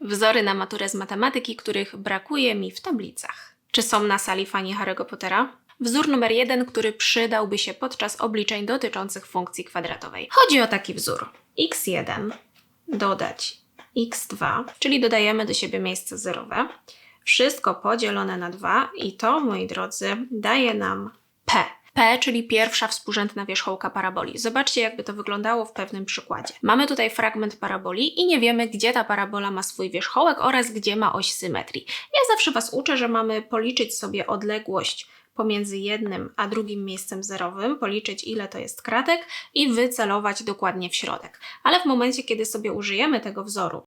Wzory na maturę z matematyki, których brakuje mi w tablicach. Czy są na sali fani Harry'ego Pottera? Wzór numer jeden, który przydałby się podczas obliczeń dotyczących funkcji kwadratowej. Chodzi o taki wzór. x1 dodać x2, czyli dodajemy do siebie miejsce zerowe. Wszystko podzielone na 2 i to, moi drodzy, daje nam p. P, czyli pierwsza współrzędna wierzchołka paraboli. Zobaczcie, jakby to wyglądało w pewnym przykładzie. Mamy tutaj fragment paraboli i nie wiemy, gdzie ta parabola ma swój wierzchołek oraz gdzie ma oś symetrii. Ja zawsze Was uczę, że mamy policzyć sobie odległość pomiędzy jednym a drugim miejscem zerowym, policzyć ile to jest kratek i wycelować dokładnie w środek. Ale w momencie, kiedy sobie użyjemy tego wzoru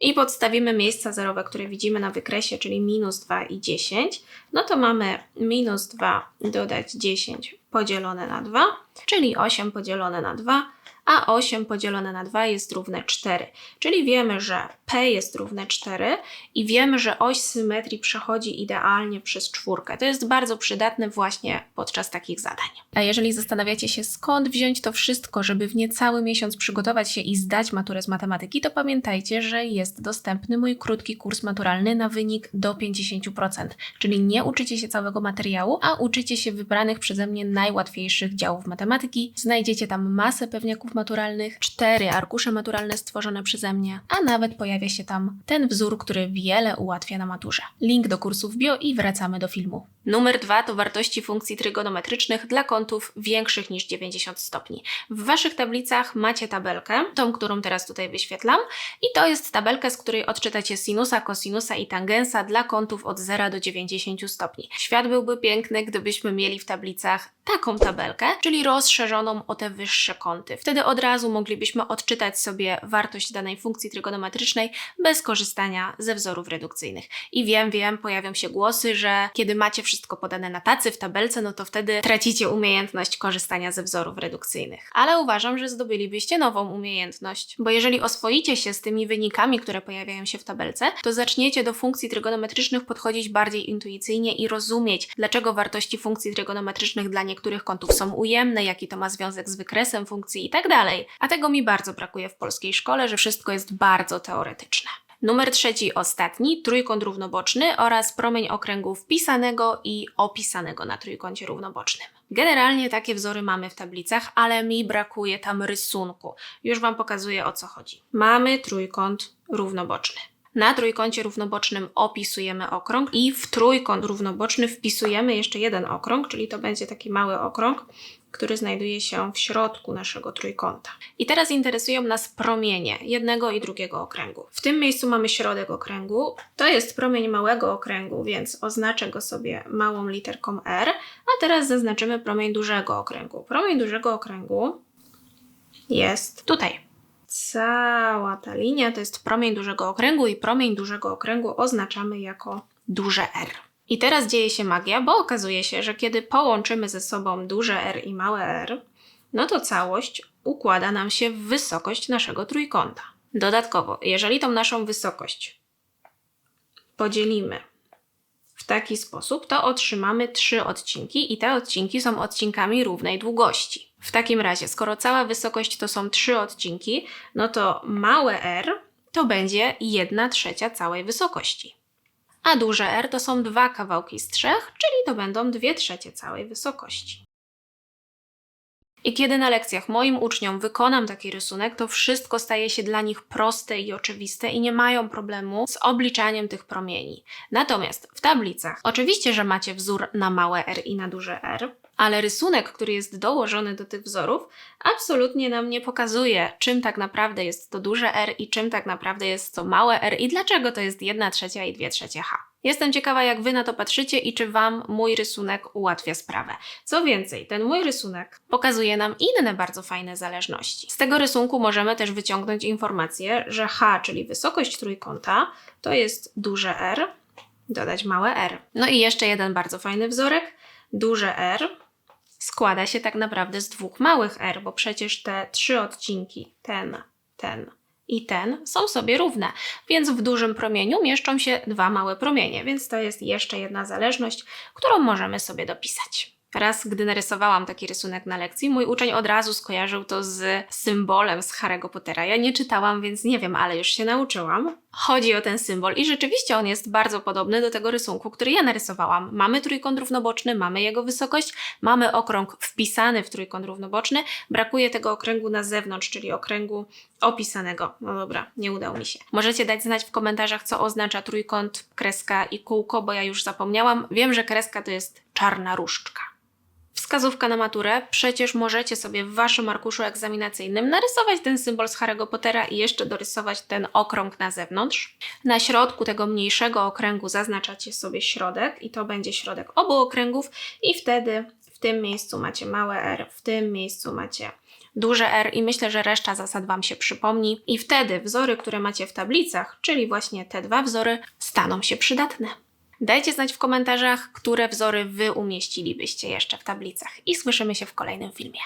i podstawimy miejsca zerowe, które widzimy na wykresie, czyli minus 2 i 10, no to mamy minus 2 dodać 10 podzielone na 2, czyli 8 podzielone na 2, a 8 podzielone na 2 jest równe 4. Czyli wiemy, że P jest równe 4 i wiemy, że oś symetrii przechodzi idealnie przez czwórkę. To jest bardzo przydatne właśnie podczas takich zadań. A jeżeli zastanawiacie się, skąd wziąć to wszystko, żeby w niecały miesiąc przygotować się i zdać maturę z matematyki, to pamiętajcie, że jest dostępny mój krótki kurs maturalny na wynik do 50%. Czyli nie uczycie się całego materiału, a uczycie się wybranych przeze mnie najłatwiejszych działów matematyki. Znajdziecie tam masę pewniaków maturalnych, cztery arkusze maturalne stworzone przeze mnie, a nawet pojawia się tam ten wzór, który wiele ułatwia na maturze. Link do kursów bio i wracamy do filmu. Numer dwa to wartości funkcji trygonometrycznych dla kątów większych niż 90 stopni. W Waszych tablicach macie tabelkę, tą, którą teraz tutaj wyświetlam, i to jest tabelka, z której odczytacie sinusa, kosinusa i tangensa dla kątów od 0 do 90 stopni. Świat byłby piękny, gdybyśmy mieli w tablicach taką tabelkę, czyli rozszerzoną o te wyższe kąty. Wtedy od razu moglibyśmy odczytać sobie wartość danej funkcji trygonometrycznej bez korzystania ze wzorów redukcyjnych. I wiem, wiem, pojawią się głosy, że kiedy macie wszystko podane na tacy w tabelce, no to wtedy tracicie umiejętność korzystania ze wzorów redukcyjnych. Ale uważam, że zdobylibyście nową umiejętność, bo jeżeli oswoicie się z tymi wynikami, które pojawiają się w tabelce, to zaczniecie do funkcji trygonometrycznych podchodzić bardziej intuicyjnie i rozumieć, dlaczego wartości funkcji trygonometrycznych dla niektórych kątów są ujemne, jaki to ma związek z wykresem funkcji i tak dalej. A tego mi bardzo brakuje w polskiej szkole, że wszystko jest bardzo teoretyczne. Numer trzeci, ostatni, trójkąt równoboczny oraz promień okręgu wpisanego i opisanego na trójkącie równobocznym. Generalnie takie wzory mamy w tablicach, ale mi brakuje tam rysunku. Już Wam pokazuję o co chodzi. Mamy trójkąt równoboczny. Na trójkącie równobocznym opisujemy okrąg i w trójkąt równoboczny wpisujemy jeszcze jeden okrąg, czyli to będzie taki mały okrąg, który znajduje się w środku naszego trójkąta. I teraz interesują nas promienie jednego i drugiego okręgu. W tym miejscu mamy środek okręgu. To jest promień małego okręgu, więc oznaczę go sobie małą literką R, a teraz zaznaczymy promień dużego okręgu. Promień dużego okręgu jest tutaj. Cała ta linia to jest promień dużego okręgu i promień dużego okręgu oznaczamy jako duże R. I teraz dzieje się magia, bo okazuje się, że kiedy połączymy ze sobą duże R i małe r, no to całość układa nam się w wysokość naszego trójkąta. Dodatkowo, jeżeli tą naszą wysokość podzielimy w taki sposób, to otrzymamy trzy odcinki i te odcinki są odcinkami równej długości. W takim razie, skoro cała wysokość to są trzy odcinki, no to małe r to będzie 1 trzecia całej wysokości. A duże r to są dwa kawałki z trzech, czyli to będą 2 trzecie całej wysokości. I kiedy na lekcjach moim uczniom wykonam taki rysunek, to wszystko staje się dla nich proste i oczywiste i nie mają problemu z obliczaniem tych promieni. Natomiast w tablicach oczywiście, że macie wzór na małe r i na duże r, ale rysunek, który jest dołożony do tych wzorów, absolutnie nam nie pokazuje, czym tak naprawdę jest to duże R i czym tak naprawdę jest to małe r i dlaczego to jest 1 trzecia i 2 trzecie H. Jestem ciekawa, jak Wy na to patrzycie i czy Wam mój rysunek ułatwia sprawę. Co więcej, ten mój rysunek pokazuje nam inne bardzo fajne zależności. Z tego rysunku możemy też wyciągnąć informację, że H, czyli wysokość trójkąta, to jest duże R, dodać małe r. No i jeszcze jeden bardzo fajny wzorek. Duże R składa się tak naprawdę z dwóch małych r, bo przecież te trzy odcinki, ten, ten i ten, są sobie równe, więc w dużym promieniu mieszczą się dwa małe promienie, więc to jest jeszcze jedna zależność, którą możemy sobie dopisać. Raz, gdy narysowałam taki rysunek na lekcji, mój uczeń od razu skojarzył to z symbolem z Harry'ego Pottera. Ja nie czytałam, więc nie wiem, ale już się nauczyłam. Chodzi o ten symbol i rzeczywiście on jest bardzo podobny do tego rysunku, który ja narysowałam. Mamy trójkąt równoboczny, mamy jego wysokość, mamy okrąg wpisany w trójkąt równoboczny, brakuje tego okręgu na zewnątrz, czyli okręgu opisanego. No dobra, nie udało mi się. Możecie dać znać w komentarzach, co oznacza trójkąt, kreska i kółko, bo ja już zapomniałam. Wiem, że kreska to jest czarna różdżka. Wskazówka na maturę. Przecież możecie sobie w waszym arkuszu egzaminacyjnym narysować ten symbol z Harry'ego Pottera i jeszcze dorysować ten okrąg na zewnątrz. Na środku tego mniejszego okręgu zaznaczacie sobie środek i to będzie środek obu okręgów i wtedy w tym miejscu macie małe r, w tym miejscu macie duże R i myślę, że reszta zasad Wam się przypomni i wtedy wzory, które macie w tablicach, czyli właśnie te dwa wzory, staną się przydatne. Dajcie znać w komentarzach, które wzory Wy umieścilibyście jeszcze w tablicach i słyszymy się w kolejnym filmie.